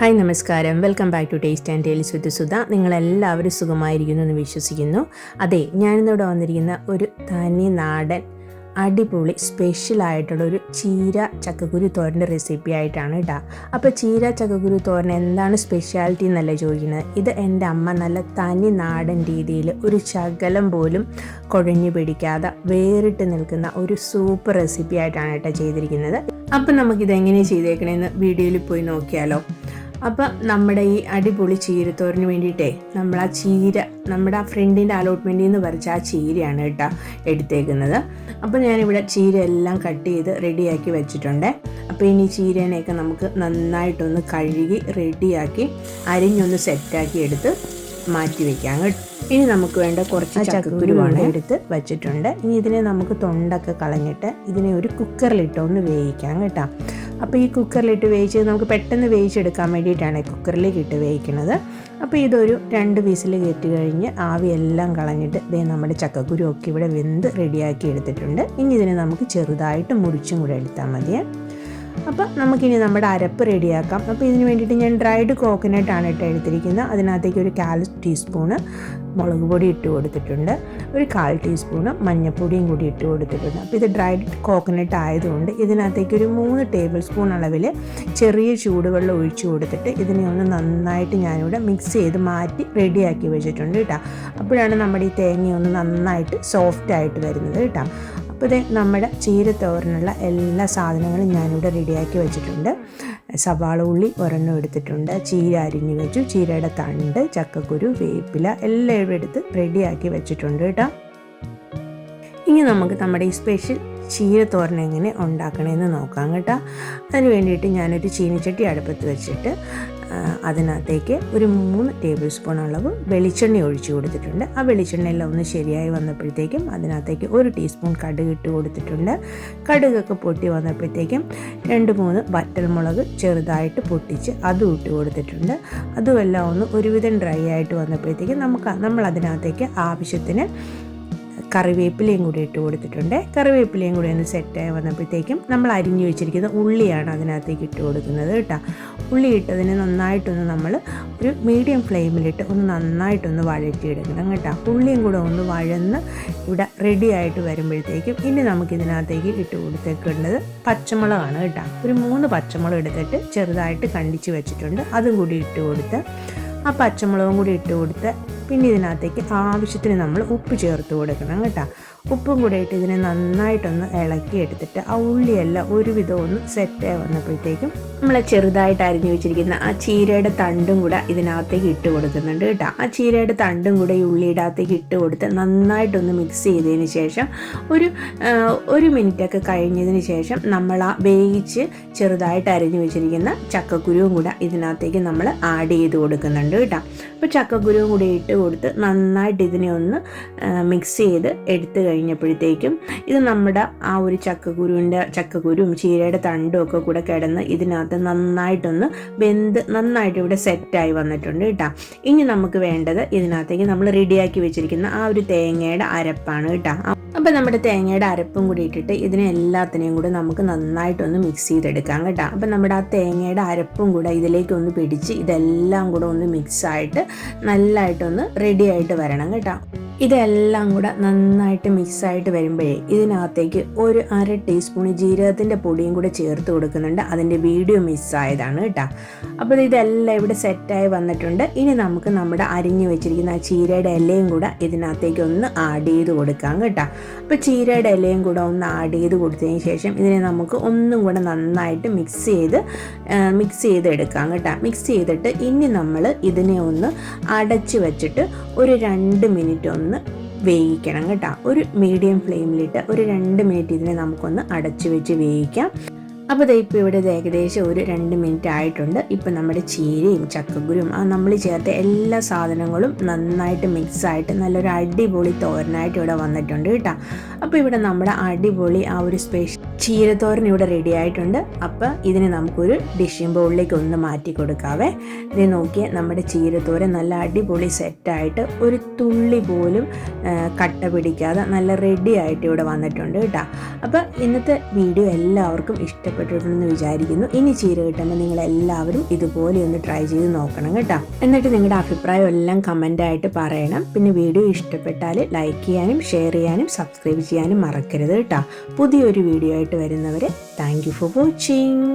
Hi നമസ്കാരം. Welcome back to taste and daily with Sudha. നിങ്ങളെല്ലാവരും സുഖമായിരിക്കുന്നു എന്ന് വിശ്വസിക്കുന്നു. അതെ ഞാനിന്നിവിടെ വന്നിരിക്കുന്ന ഒരു തനി നാടൻ അടിപൊളി ഒരു ചീര ചക്കക്കുരു തോരന്റെ റെസിപ്പി ആയിട്ടാണ് കേട്ടോ അപ്പോൾ ചീര ചക്കക്കുരു തോരൻ എന്താണ് സ്പെഷ്യാലിറ്റി എന്നല്ല ചോദിക്കുന്നത്? ഇത് എന്റെ അമ്മ നല്ല തനി നാടൻ രീതിയിൽ ഒരു ശകലം പോലും കുഴഞ്ഞു പിടിക്കാതെ വേറിട്ട് നിൽക്കുന്ന ഒരു സൂപ്പർ റെസിപ്പി ആയിട്ടാണ് കേട്ടോ ചെയ്തിരിക്കുന്നത്. അപ്പം നമുക്കിത് എങ്ങനെ ചെയ്തേക്കണേന്ന് വീഡിയോയിൽ പോയി നോക്കിയാലോ. അപ്പം നമ്മുടെ ഈ അടിപൊളി ചീരത്തോരന് വേണ്ടിയിട്ടേ നമ്മൾ ആ ചീര നമ്മുടെ ആ ഫ്രണ്ടിന്റെ അലോട്ട്മെന്റിൽ നിന്ന് പറിച്ച ആ ചീരയാണ് കേട്ടോ എടുത്തേക്കുന്നത്. അപ്പോൾ ഞാനിവിടെ ചീര എല്ലാം കട്ട് ചെയ്ത് റെഡിയാക്കി വെച്ചിട്ടുണ്ട്. അപ്പോൾ ഇനി ചീരേനെയൊക്കെ നമുക്ക് നന്നായിട്ടൊന്ന് കഴുകി റെഡിയാക്കി അരിഞ്ഞൊന്ന് സെറ്റാക്കി എടുത്ത് മാറ്റി വെക്കാം കേട്ടോ. ഇനി നമുക്ക് വേണ്ട കുറച്ച് ചക്കക്കുരുവാണ് എടുത്ത് വെച്ചിട്ടുണ്ട്. ഇനി ഇതിനെ നമുക്ക് തൊണ്ടൊക്കെ കളഞ്ഞിട്ട് ഇതിനെ ഒരു കുക്കറിലിട്ട് ഒന്ന് വേവിക്കാം കേട്ടോ. അപ്പോൾ ഈ കുക്കറിലിട്ട് വേവിച്ച് നമുക്ക് പെട്ടെന്ന് വേവിച്ചെടുക്കാൻ വേണ്ടിയിട്ടാണ് കുക്കറിലേക്ക് ഇട്ട് വേവിക്കുന്നത്. അപ്പോൾ ഇതൊരു രണ്ട് വിസിൽ കയറ്റി കഴിഞ്ഞ് ആവിയെല്ലാം കളഞ്ഞിട്ട് ഇതേ നമ്മുടെ ചക്കക്കുരു ഒക്കെ ഇവിടെ വെന്ത് റെഡിയാക്കി എടുത്തിട്ടുണ്ട്. ഇനി ഇതിനെ നമുക്ക് ചെറുതായിട്ട് മുറിച്ചും കൂടെ എടുത്താൽ മതിയേ. അപ്പോൾ നമുക്കിനി നമ്മുടെ അരപ്പ് റെഡിയാക്കാം. അപ്പോൾ ഇതിന് വേണ്ടിയിട്ട് ഞാൻ ഡ്രൈഡ് കോക്കനട്ട് ആണ് ഇട്ട് എടുത്തിരിക്കുന്നത്. അതിനകത്തേക്ക് ഒരു കാൽ ടീസ്പൂണ് മുളക് പൊടി ഇട്ട് കൊടുത്തിട്ടുണ്ട്. ഒരു കാൽ ടീസ്പൂണ് മഞ്ഞൾപ്പൊടിയും കൂടി ഇട്ട് കൊടുത്തിട്ടുണ്ട്. അപ്പോൾ ഇത് ഡ്രൈഡ് കോക്കനട്ട് ആയതുകൊണ്ട് ഇതിനകത്തേക്ക് ഒരു മൂന്ന് ടേബിൾ സ്പൂൺ അളവിൽ ചെറിയ ചൂടുവെള്ളം ഒഴിച്ചു കൊടുത്തിട്ട് ഇതിനെ ഒന്ന് നന്നായിട്ട് ഞാനിവിടെ മിക്സ് ചെയ്ത് മാറ്റി റെഡിയാക്കി വെച്ചിട്ടുണ്ട് കേട്ടോ. അപ്പോഴാണ് നമ്മുടെ ഈ തേങ്ങ ഒന്ന് നന്നായിട്ട് സോഫ്റ്റ് ആയിട്ട് വരുന്നത് കേട്ടോ. അപ്പോൾ ഇത് നമ്മുടെ ചീരത്തോരനുള്ള എല്ലാ സാധനങ്ങളും ഞാനിവിടെ റെഡിയാക്കി വെച്ചിട്ടുണ്ട്. സവാള ഉള്ളി ഒരെണ്ണം എടുത്തിട്ടുണ്ട്. ചീര അരിഞ്ഞു വെച്ചു. ചീരയുടെ തണ്ട് ചക്കക്കുരു വേപ്പില എല്ലാം ഇവിടെ എടുത്ത് റെഡിയാക്കി വെച്ചിട്ടുണ്ട് കേട്ടോ. ഇനി നമുക്ക് നമ്മുടെ ഈ സ്പെഷ്യൽ ചീരത്തോരൻ എങ്ങനെ ഉണ്ടാക്കണമെന്ന് നോക്കാം കേട്ടോ. അതിന് വേണ്ടിയിട്ട് ഞാനൊരു ചീനിച്ചട്ടി അടുപ്പത്ത് വെച്ചിട്ട് അതിനകത്തേക്ക് ഒരു മൂന്ന് ടേബിൾ സ്പൂൺ അളവ് വെളിച്ചെണ്ണ ഒഴിച്ചു കൊടുത്തിട്ടുണ്ട്. ആ വെളിച്ചെണ്ണയെല്ലാം ഒന്ന് ശരിയായി വന്നപ്പോഴത്തേക്കും അതിനകത്തേക്ക് ഒരു ടീസ്പൂൺ കടുക് ഇട്ട് കൊടുത്തിട്ടുണ്ട്. കടുകൊക്കെ പൊട്ടി വന്നപ്പോഴത്തേക്കും രണ്ട് മൂന്ന് വറ്റൽമുളക് ചെറുതായിട്ട് പൊട്ടിച്ച് അതും ഇട്ട് കൊടുത്തിട്ടുണ്ട്. അതുമെല്ലാം ഒന്ന് ഒരുവിധം ഡ്രൈ ആയിട്ട് വന്നപ്പോഴത്തേക്കും നമുക്ക് നമ്മൾ അതിനകത്തേക്ക് ആവശ്യത്തിന് കറിവേപ്പിലയും കൂടി ഇട്ട് കൊടുത്തിട്ടുണ്ട്. കറിവേപ്പിലയും കൂടി ഒന്ന് സെറ്റായി വന്നപ്പോഴത്തേക്കും നമ്മൾ അരിഞ്ഞു വെച്ചിരിക്കുന്ന ഉള്ളിയാണ് അതിനകത്തേക്ക് ഇട്ട് കൊടുക്കുന്നത് കേട്ടോ. ഉള്ളി ഇട്ടതിന് നന്നായിട്ടൊന്ന് നമ്മൾ ഒരു മീഡിയം ഫ്ലെയിമിലിട്ട് ഒന്ന് നന്നായിട്ടൊന്ന് വഴറ്റിയെടുക്കണം കേട്ടോ. ഉള്ളിയും കൂടെ ഒന്ന് വഴന്ന് ഇവിടെ റെഡി ആയിട്ട് വരുമ്പോഴത്തേക്കും ഇനി നമുക്ക് ഇതിനകത്തേക്ക് ഇട്ട് കൊടുത്തേക്കേണ്ടത് പച്ചമുളകാണ് കേട്ടോ. ഒരു മൂന്ന് പച്ചമുളക് എടുത്തിട്ട് ചെറുതായിട്ട് കണ്ടിച്ച് വെച്ചിട്ടുണ്ട്. അതും കൂടി ഇട്ട് കൊടുത്ത് ആ പച്ചമുളകും കൂടി ഇട്ട് കൊടുത്ത് പിന്നെ ഇതിനകത്തേക്ക് ആവശ്യത്തിന് നമ്മൾ ഉപ്പ് ചേർത്ത് കൊടുക്കണം കേട്ടോ. ഉപ്പും കൂടെ ഇട്ട് ഇതിനെ നന്നായിട്ടൊന്ന് ഇളക്കി എടുത്തിട്ട് ആ ഉള്ളിയെല്ലാം ഒരുവിധം ഒന്ന് സെറ്റായി വന്നപ്പോഴത്തേക്കും നമ്മൾ ചെറുതായിട്ട് അരിഞ്ഞു വെച്ചിരിക്കുന്ന ആ ചീരയുടെ തണ്ടും കൂടെ ഇതിനകത്തേക്ക് ഇട്ട് കൊടുക്കുന്നുണ്ട് കേട്ടോ. ആ ചീരയുടെ തണ്ടും കൂടെ ഈ ഉള്ളിയുടെ അകത്തേക്ക് ഇട്ട് കൊടുത്ത് നന്നായിട്ടൊന്ന് മിക്സ് ചെയ്തതിന് ശേഷം ഒരു ഒരു മിനിറ്റൊക്കെ കഴിഞ്ഞതിന് ശേഷം നമ്മൾ ആ വേവിച്ച് ചെറുതായിട്ട് അരിഞ്ഞു വെച്ചിരിക്കുന്ന ചക്കക്കുരുവും കൂടെ ഇതിനകത്തേക്ക് നമ്മൾ ആഡ് ചെയ്ത് കൊടുക്കുന്നുണ്ട് കേട്ടോ. അപ്പോൾ ചക്കക്കുരുവും കൂടി ഇട്ട് കൊടുത്ത് നന്നായിട്ട് ഇതിനെ ഒന്ന് മിക്സ് ചെയ്ത് എടുത്തു കഴിഞ്ഞപ്പോഴത്തേക്കും ഇത് നമ്മുടെ ആ ഒരു ചക്കക്കുരുവിന്റെ ചക്കക്കുരുവും ചീരയുടെ തണ്ടും ഒക്കെ കൂടെ കിടന്ന് ഇതിനകത്ത് നന്നായിട്ടൊന്ന് വെന്ത് നന്നായിട്ട് ഇവിടെ സെറ്റായി വന്നിട്ടുണ്ട് കേട്ടോ. ഇനി നമുക്ക് വേണ്ടത് ഇതിനകത്തേക്ക് നമ്മൾ റെഡിയാക്കി വെച്ചിരിക്കുന്ന ആ ഒരു തേങ്ങയുടെ അരപ്പാണ് കേട്ടോ. അപ്പോൾ നമ്മുടെ തേങ്ങയുടെ അരപ്പും കൂടി ഇട്ടിട്ട് ഇതിനെ എല്ലാത്തിനെയും കൂടെ നമുക്ക് നന്നായിട്ടൊന്ന് മിക്സ് ചെയ്തെടുക്കാം കേട്ടോ. അപ്പോൾ നമ്മുടെ ആ തേങ്ങയുടെ അരപ്പും കൂടെ ഇതിലേക്ക് ഒന്ന് പിടിച്ച് ഇതെല്ലാം കൂടെ ഒന്ന് മിക്സ് ആയിട്ട് നല്ലതായിട്ടൊന്ന് റെഡി ആയിട്ട് വരണം കേട്ടോ. ഇതെല്ലാം കൂടെ നന്നായിട്ട് മിക്സായിട്ട് വരുമ്പോഴേ ഇതിനകത്തേക്ക് ഒരു അര ടീസ്പൂൺ ജീരകത്തിന്റെ പൊടിയും കൂടെ ചേർത്ത് കൊടുക്കുന്നുണ്ട്. അതിന്റെ വീഡിയോ മിസ്സായതാണ് കേട്ടോ. അപ്പോൾ ഇതെല്ലാം ഇവിടെ സെറ്റായി വന്നിട്ടുണ്ട്. ഇനി നമുക്ക് നമ്മുടെ അരിഞ്ഞു വെച്ചിരിക്കുന്ന ആ ചീരയുടെ ഇലയും കൂടെ ഇതിനകത്തേക്ക് ഒന്ന് ആഡ് ചെയ്ത് കൊടുക്കാം കേട്ടോ. അപ്പോൾ ചീരയുടെ ഇലയും കൂടെ ഒന്ന് ആഡ് ചെയ്ത് കൊടുത്തതിന് ശേഷം ഇതിനെ നമുക്ക് ഒന്നും കൂടെ നന്നായിട്ട് മിക്സ് ചെയ്ത് മിക്സ് ചെയ്ത് എടുക്കാം കേട്ടോ. മിക്സ് ചെയ്തിട്ട് ഇനി നമ്മൾ ഇതിനെ ഒന്ന് അടച്ച് വെച്ചിട്ട് ഒരു രണ്ട് മിനിറ്റ് ഒന്ന് ഒന്ന് വേവിക്കണം കേട്ടോ. ഒരു മീഡിയം ഫ്ലെയിമിലിട്ട് ഒരു രണ്ട് മിനിറ്റ് ഇതിനെ നമുക്കൊന്ന് അടച്ചു വെച്ച് വേവിക്കാം. അപ്പോൾ ഇത് ഇപ്പോൾ ഇവിടെ ഏകദേശം ഒരു രണ്ട് മിനിറ്റ് ആയിട്ടുണ്ട്. ഇപ്പോൾ നമ്മുടെ ചീരയും ചക്കക്കുരും ആ നമ്മൾ ചേർത്ത എല്ലാ സാധനങ്ങളും നന്നായിട്ട് മിക്സ് ആയിട്ട് നല്ലൊരു അടിപൊളി തോരനായിട്ട് ഇവിടെ വന്നിട്ടുണ്ട് കേട്ടോ. അപ്പോൾ ഇവിടെ നമ്മുടെ അടിപൊളി ആ ഒരു സ്പെഷ്യൽ ചീരത്തോരൻ ഇവിടെ റെഡി ആയിട്ടുണ്ട്. അപ്പോൾ ഇതിനെ നമുക്കൊരു ഡിഷിംഗ് ബൗളിലേക്ക് ഒന്ന് മാറ്റി കൊടുക്കാവേ. ഇത് നോക്കിയാൽ നമ്മുടെ ചീരത്തോരൻ നല്ല അടിപൊളി സെറ്റായിട്ട് ഒരു തുള്ളി പോലും കട്ട പിടിക്കാതെ നല്ല റെഡി ആയിട്ട് ഇവിടെ വന്നിട്ടുണ്ട് കേട്ടോ. അപ്പോൾ ഇന്നത്തെ വീഡിയോ എല്ലാവർക്കും ഇഷ്ടപ്പെട്ടു ഇഷ്ടപ്പെട്ടിട്ടുണ്ടെന്ന് വിചാരിക്കുന്നു. ഇനി ചീര കിട്ടുമ്പോൾ നിങ്ങൾ എല്ലാവരും ഇതുപോലെ ഒന്ന് ട്രൈ ചെയ്ത് നോക്കണം കേട്ടോ. എന്നിട്ട് നിങ്ങളുടെ അഭിപ്രായം എല്ലാം കമന്റായിട്ട് പറയണം. പിന്നെ വീഡിയോ ഇഷ്ടപ്പെട്ടാൽ ലൈക്ക് ചെയ്യാനും ഷെയർ ചെയ്യാനും സബ്സ്ക്രൈബ് ചെയ്യാനും മറക്കരുത് കേട്ടോ. പുതിയൊരു വീഡിയോ ആയിട്ട് വരുന്നവരെ താങ്ക് ഫോർ വാച്ചിങ്